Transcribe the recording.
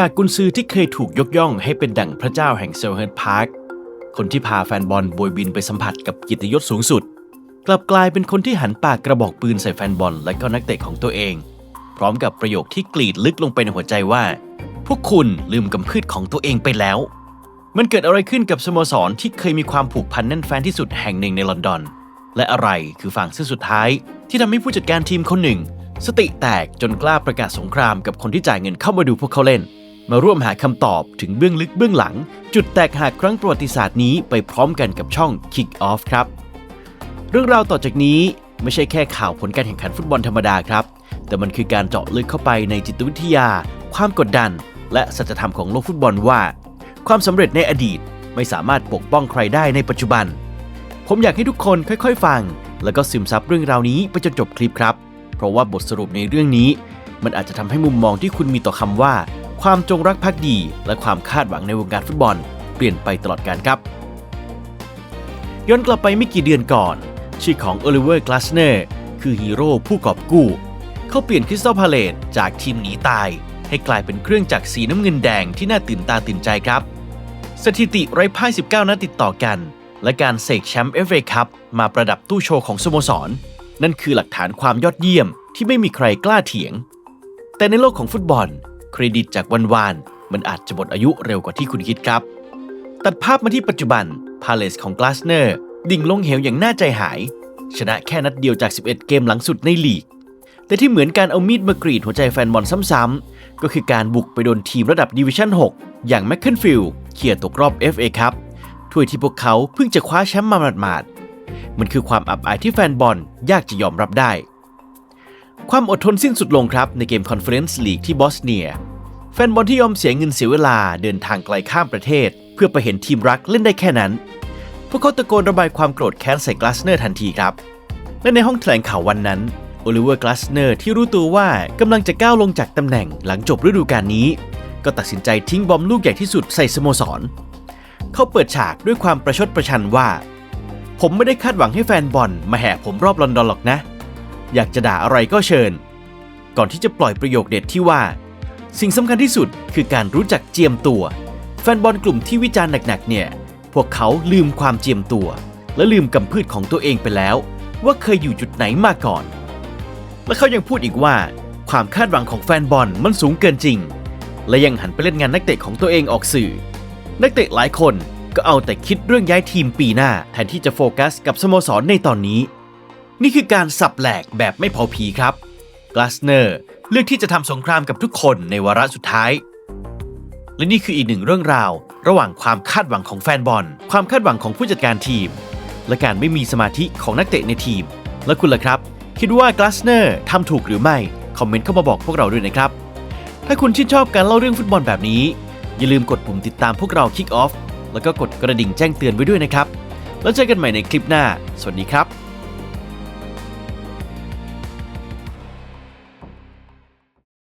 จากกุนซือที่เคยถูกยกย่องให้เป็นดั่งพระเจ้าแห่งเซลเฮิร์ตพาร์ค คนที่พาแฟนบอลโบยบินไปสัมผัสกับกียรติยศสูงสุด กลับกลายเป็นคนที่หันปากกระบอกปืนใส่แฟนบอลและก็นักเตะของตัวเอง พร้อมกับประโยคที่กรีดลึกลงไปในหัวใจว่า พวกคุณลืมกำพืชของตัวเองไปแล้ว มันเกิดอะไรขึ้นกับสโมสรที่เคยมีความผูกพันแน่นแฟนที่สุดแห่งหนึ่งในลอนดอน และอะไรคือฝั่งเส้นสุดท้าย ที่ทำให้ผู้จัดการทีมคนหนึ่ง สติแตกจนกล้าประกาศสงครามกับคนที่จ่ายเงินเข้ามาดูพวกเขาเล่น มาร่วมหาคำตอบถึงเบื้องลึกเบื้องหลัง จุดแตกหักครั้งประวัติศาสตร์นี้ไปพร้อมกันกับช่อง Kick Off ครับ เรื่องราวต่อจากนี้ไม่ใช่แค่ข่าวผลการแข่งขันฟุตบอลธรรมดาครับ แต่มันคือการเจาะลึกเข้าไปในจิตวิทยา ความกดดัน และสัจธรรมของโลกฟุตบอลว่า ความสำเร็จในอดีตไม่สามารถปกป้องใครได้ในปัจจุบัน ผมอยากให้ทุกคนค่อยๆ ฟัง แล้วก็ซึมซับเรื่องราวนี้ไปจนจบคลิปครับ เพราะว่าบทสรุปในเรื่องนี้ มันอาจจะทำให้มุมมองที่คุณมีต่อคำว่า ความจงรักภักดี และความคาดหวังในวงการฟุตบอล เปลี่ยนไปตลอดกาลครับ ย้อนกลับไปไม่กี่เดือนก่อน ชื่อของโอลิเวอร์กลาสเนอร์คือฮีโร่ผู้กอบกู้ เขาเปลี่ยนคริสตัลพาเลตจากทีมหนีตาย ให้กลายเป็นเครื่องจักรสีน้ำเงินแดงที่น่าตื่นตาตื่นใจครับ สถิติไร้พ่าย 19 นัดติดต่อกัน และการเสกแชมป์เอฟเอคัพมาประดับตู้โชว์ของสโมสร นั่นคือหลักฐานความยอดเยี่ยมที่ไม่มีใครกล้าเถียง แต่ในโลกของฟุตบอล เครดิตจากวันวานๆมันอาจจะหมดอายุเร็วกว่าที่คุณคิดครับ ตัดภาพมาที่ปัจจุบันพาเลสของกลาสเนอร์ดิ่งลงเหวอย่างน่าใจหาย ชนะแค่นัดเดียวจาก 11 เกมหลังสุดในลีก แต่ที่เหมือนการเอามีดมากรีดหัวใจแฟนบอลซ้ำๆ ก็คือการบุกไปโดนทีมระดับดิวิชั่น 6 อย่างแมคเคนฟิลด์เคลียตกรอบ FA ครับถ้วยที่พวกเขาเพิ่งจะคว้าแชมป์มาหมาดๆมันคือความอับอายที่แฟนบอลยากจะยอมรับได้ ความอดทนสิ้นสุดลงครับในเกมคอนเฟอเรนซ์ลีกที่บอสเนีย แฟนบอลที่ยอมเสียเงินเสียเวลาเดินทางไกลข้ามประเทศ เพื่อไปเห็นทีมรักเล่นได้แค่นั้น พวกเขาตะโกนระบายความโกรธแค้นใส่กลาสเนอร์ทันทีครับ และในห้องแถลงข่าววันนั้นโอลิเวอร์กลาสเนอร์ที่รู้ตัวว่ากำลังจะก้าวลงจากตำแหน่งหลังจบฤดูกาลนี้ ก็ตัดสินใจทิ้งบอมลูกใหญ่ที่สุดใส่สโมสร เขาเปิดฉากด้วยความประชดประชันว่า ผมไม่ได้คาดหวังให้แฟนบอลมาแห่ผมรอบลอนดอนหรอกนะ อยากจะด่าอะไรก็เชิญ ก่อนที่จะปล่อยประโยคเด็ดที่ว่า สิ่งสำคัญที่สุดคือการรู้จักเจียมตัว แฟนบอลกลุ่มที่วิจารณ์หนักๆ เนี่ย พวกเขาลืมความเจียมตัว และลืมกำพืชของตัวเองไปแล้ว ว่าเคยอยู่จุดไหนมาก่อน และเขายังพูดอีกว่า ความคาดหวังของแฟนบอลมันสูงเกินจริง และยังหันไปเล่นงานนักเตะของตัวเองออกสื่อ นักเตะหลายคนก็เอาแต่คิดเรื่องย้ายทีมปีหน้าแทนที่จะโฟกัสกับสโมสรในตอนนี้ นี่คือการสับแหลกแบบไม่เผาผีครับกลาสเนอร์ เลือกที่จะทำสงครามกับทุกคนในวาระสุดท้าย และนี่คืออีกหนึ่งเรื่องราว ระหว่างความคาดหวังของแฟนบอล ความคาดหวังของผู้จัดการทีม และการไม่มีสมาธิของนักเตะในทีม และคุณล่ะครับ คิดว่ากลาสเนอร์ทำถูกหรือไม่ คอมเมนต์เข้ามาบอกพวกเราด้วยนะครับ ถ้าคุณชื่นชอบการเล่าเรื่องฟุตบอลแบบนี้ อย่าลืมกดปุ่มติดตามพวกเรา Kick Off แล้วก็กดกระดิ่งแจ้งเตือนไว้ด้วยนะครับ แล้วเจอกันใหม่ในคลิปหน้า สวัสดีครับ